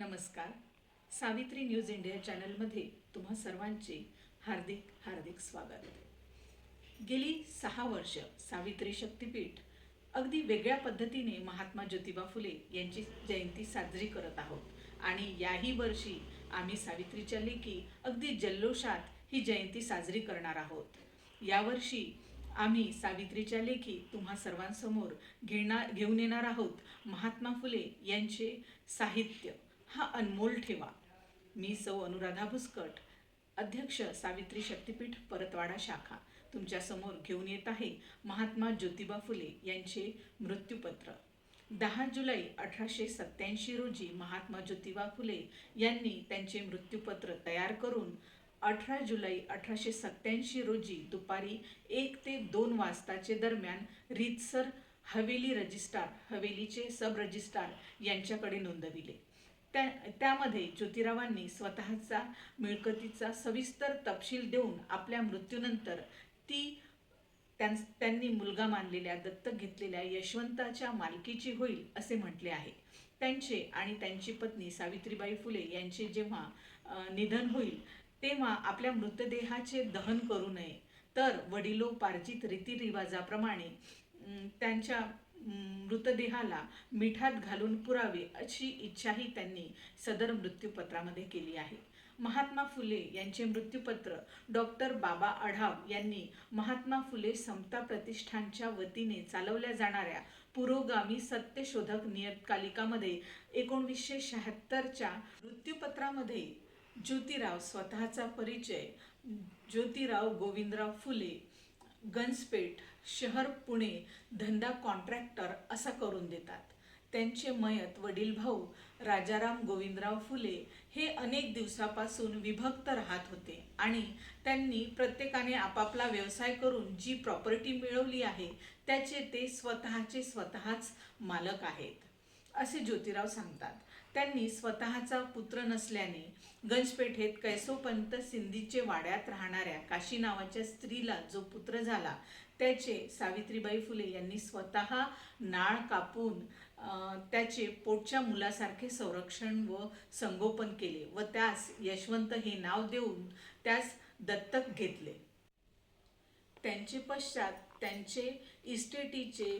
नमस्कार. Savitri news India चॅनलमध्ये तुम्हा सर्वांचे हार्दिक हार्दिक स्वागत. गेली सहा वर्ष सावित्री शक्तीपीठ अगदी वेगळ्या पद्धतीने महात्मा ज्योतिबा फुले यांची जयंती साजरी करत आहोत. आणि याही वर्षी आम्ही सावित्रीच्या लेखी अगदी जल्लोषात ही जयंती साजरी करणार आहोत. यावर्षी आम्ही सावित्रीच्या लेखी तुम्हा सर्वांसमोर घेणार घेऊन येणार आहोत महात्मा फुले यांचे साहित्य. हा अनमोल ठेवा. मी सौ अनुराधा भुसकट अध्यक्ष सावित्री शक्तीपीठ परतवाडा शाखा. तुमच्यासमोर घेऊन येत आहे महात्मा ज्योतिबा फुले यांचे मृत्यूपत्र. दहा जुलै अठराशे सत्याऐंशी रोजी महात्मा ज्योतिबा फुले यांनी त्यांचे मृत्यूपत्र तयार करून अठरा जुलै अठराशे सत्याऐंशी रोजी दुपारी एक ते दोन वाजताचे दरम्यान रीतसर हवेली रजिस्ट्रार हवेलीचे सब रजिस्ट्रार यांच्याकडे नोंदविले. त्या त्यामध्ये ज्योतिरावांनी स्वतःचा मिळकतीचा सविस्तर तपशील देऊन आपल्या मृत्यूनंतर ती त्यां त्यांनी मुलगा मानलेल्या दत्तक घेतलेल्या यशवंताच्या मालकीची होईल असे म्हटले आहे. त्यांचे आणि त्यांची पत्नी सावित्रीबाई फुले यांचे जेव्हा निधन होईल तेव्हा आपल्या मृतदेहाचे दहन करू नये. तर वडिलोपार्जित रीतिरिवाजाप्रमाणे त्यांच्या मृतदेहाला मिठात घालून पुरावे अशी इच्छाही त्यांनी सदर मृत्यूपत्रामध्ये केली आहे. महात्मा फुले यांचे मृत्यूपत्र डॉक्टर बाबा आढाव यांनी महात्मा फुले समता प्रतिष्ठानच्या वतीने चालवल्या जाणाऱ्या पुरोगामी सत्यशोधक नियतकालिकामध्ये एकोणवीसशे शहात्तरच्या मृत्यूपत्रामध्ये ज्योतिराव स्वतःचा परिचय ज्योतिराव गोविंदराव फुले गंजपेठ शहर पुणे धंदा कॉन्ट्रॅक्टर असा करून देतात. त्यांचे मयत वडील भाऊ राजाराम गोविंदराव फुले हे अनेक दिवसापासून विभक्त राहत होते आणि त्यांनी प्रत्येकाने आपापला व्यवसाय करून जी प्रॉपर्टी मिळवली आहे त्याचे ते स्वतःचे स्वतःच मालक आहेत असे ज्योतिराव सांगतात. त्यांनी स्वतःचा पुत्र नसल्याने गंजपेठेत कैसोपंत सिंधीचे वाड्यात राहणाऱ्या काशी नावाच्या स्त्रीला जो पुत्र झाला त्याचे सावित्रीबाई फुले यांनी स्वतः नाळ कापून त्याचे पोटच्या मुलासारखे संरक्षण व संगोपन केले व त्यास यशवंत हे नाव देऊन त्यास दत्तक घेतले. त्यांचे पश्चात त्यांचे इस्टेटीचे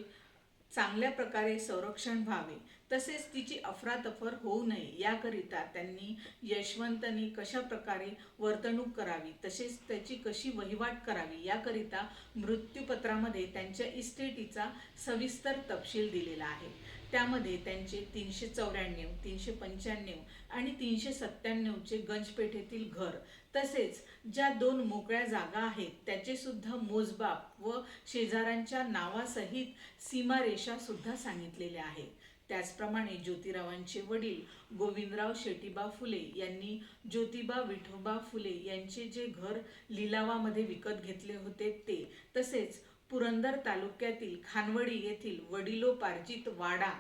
चांगल्या प्रकारे संरक्षण व्हावे. तसेच तिची अफरातफर होऊ नये. याकरिता त्यांनी यशवंतने कशा प्रकारे वर्तणूक करावी तसेच त्याची कशी वहिवाट करावी याकरिता मृत्यूपत्रामध्ये त्यांच्या इस्टेटीचा सविस्तर तपशील दिलेला आहे. त्यामध्ये त्यांचे तीनशे चौऱ्याण्णव तीनशे पंच्याण्णव आणि तीनशे सत्त्याण्णवचे गंजपेठेतील घर. तसेच ज्या दोन मोकळ्या जागा आहेत त्याचे सुद्धा मोजबाप व शेजाऱ्यांच्या नावासहित सीमारेषा सुद्धा सांगितलेल्या आहेत. त्याचप्रमाणे ज्योतिरावांचे वडील गोविंदराव शेटीबा फुले यांनी ज्योतिबा विठोबा फुले यांचे जे घर लिलावामध्ये विकत घेतले होते ते तसेच पुरंदर तालुक्यातील खानवडी येथील वडिलोपार्जित वाडा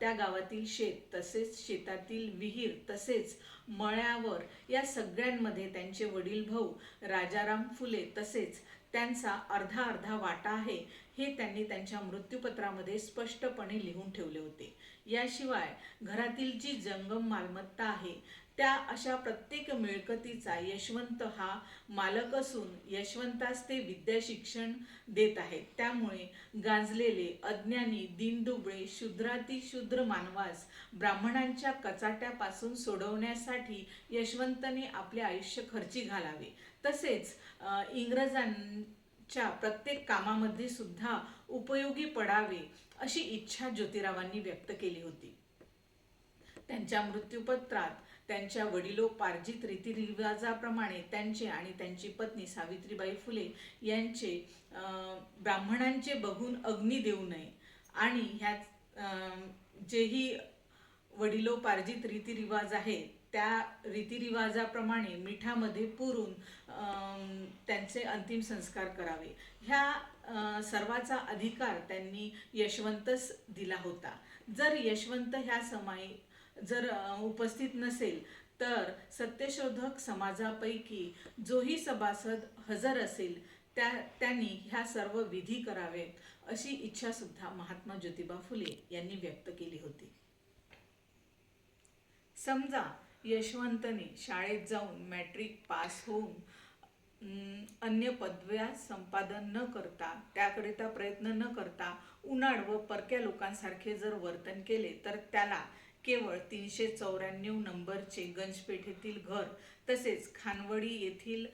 त्या गावातील शेत तसेच शेतातील विहीर तसेच मळ्यावर या सगळ्यांमध्ये त्यांचे वडील भाऊ राजाराम फुले तसेच त्यांचा अर्धा अर्धा वाटा आहे हे त्यांनी त्यांच्या मृत्यूपत्रामध्ये स्पष्टपणे लिहून ठेवले होते. याशिवाय घरातील जी जंगम मालमत्ता आहे त्या अशा प्रत्येक मिळकतीचा यशवंत हा मालक असून यशवंतास ते विद्या शिक्षण देत आहेत. त्यामुळे गांजलेले अज्ञानी दिनदुबळे शूद्राती मानवास ब्राह्मणांच्या कचाट्यापासून सोडवण्यासाठी यशवंतने आपले आयुष्य खर्ची घालावे. तसेच इंग्रजांच्या प्रत्येक कामामध्ये सुद्धा उपयोगी पडावे अशी इच्छा ज्योतिरावांनी व्यक्त केली होती. त्यांच्या मृत्यूपत्रात त्यांच्या वडिलोपार्जित रीतिरिवाजाप्रमाणे त्यांचे आणि त्यांची पत्नी सावित्रीबाई फुले यांचे ब्राह्मणांचे बघून अग्नी देऊ नये. आणि ह्या जेही वडिलोपार्जित रीतिरिवाज आहेत त्या रीतिरिवाजाप्रमाणे मिठामध्ये पुरून त्यांचे अंतिम संस्कार करावे. ह्या सर्वाचा अधिकार त्यांनी यशवंतच दिला होता. जर यशवंत ह्या समाई जर उपस्थित नसेल तर सत्यशोधक समाजापैकी जोही सभासद हजर असेल त्या त्यांनी ह्या सर्व विधी करावेत अशी इच्छा सुद्धा महात्मा ज्योतिबा फुले यांनी व्यक्त केली होती. समजा यशवंतने शाळेत जाऊन मॅट्रिक पास होऊन अन्य पदव्या संपादन न करता त्याकरिता प्रयत्न न करता उन्हाळ व परक्या लोकांसारखे जर वर्तन केले तर त्याला केवळ तीनशे चौऱ्याण्णव नंबरचे गंजपेठेतील घर तसेच खानवडी येथील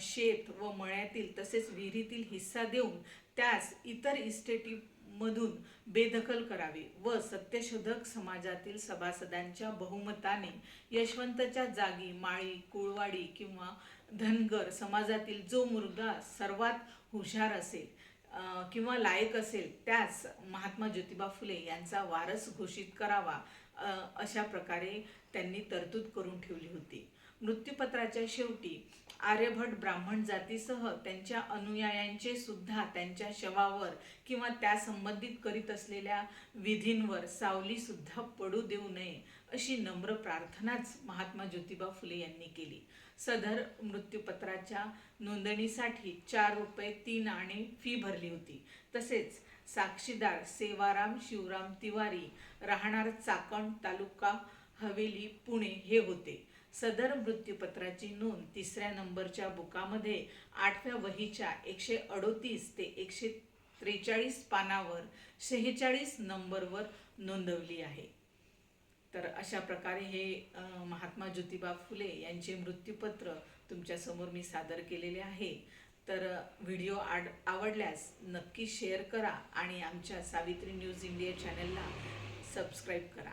शेत व मळ्यातील तसेच विहिरीतील हिस्सा देऊन त्यास इतर इस्टेटीमधून बेदखल करावे व सत्यशोधक समाजातील सभासदांच्या बहुमताने यशवंतच्या जागी माळी कुळवाडी किंवा धनगर समाजातील जो मुलगा सर्वात हुशार असेल किंवा लायक असेल त्यास महात्मा ज्योतिबा फुले यांचा वारस घोषित करावा अशा प्रकारे त्यांनी तरतूद करून ठेवली होती. मृत्यूपत्राच्या शेवटी आर्यभट ब्राह्मण जातीसह त्यांच्या अनुयायांचे सुद्धा त्यांच्या शवावर किंवा त्या संबंधित करीत असलेल्या विधींवर सावली सुद्धा पडू देऊ नये अशी नम्र प्रार्थनाच महात्मा ज्योतिबा फुले यांनी केली. सदर मृत्यूपत्राच्या नोंदणीसाठी चार रुपये तीन आणे फी भरली होती. तसेच साक्षीदार सेवाराम शिवराम तिवारी राहणार चाकण तालुका हवेली पुणे हे होते. सदर मृत्यूपत्राची नोंद तिसऱ्या नंबरच्या बुकामध्ये आठव्या वहीच्या एकशे अडोतीस ते एकशे त्रेचाळीस पानावर शेहेचाळीस नंबरवर नोंदवली आहे. तर अशा प्रकारे हे महात्मा ज्योतिबा फुले यांचे मृत्यूपत्र तुमच्यासमोर मी सादर केलेले आहे. तर व्हिडिओ आड आवडल्यास नक्की शेअर करा आणि आमच्या सावित्री न्यूज इंडिया चॅनलला सबस्क्राईब करा.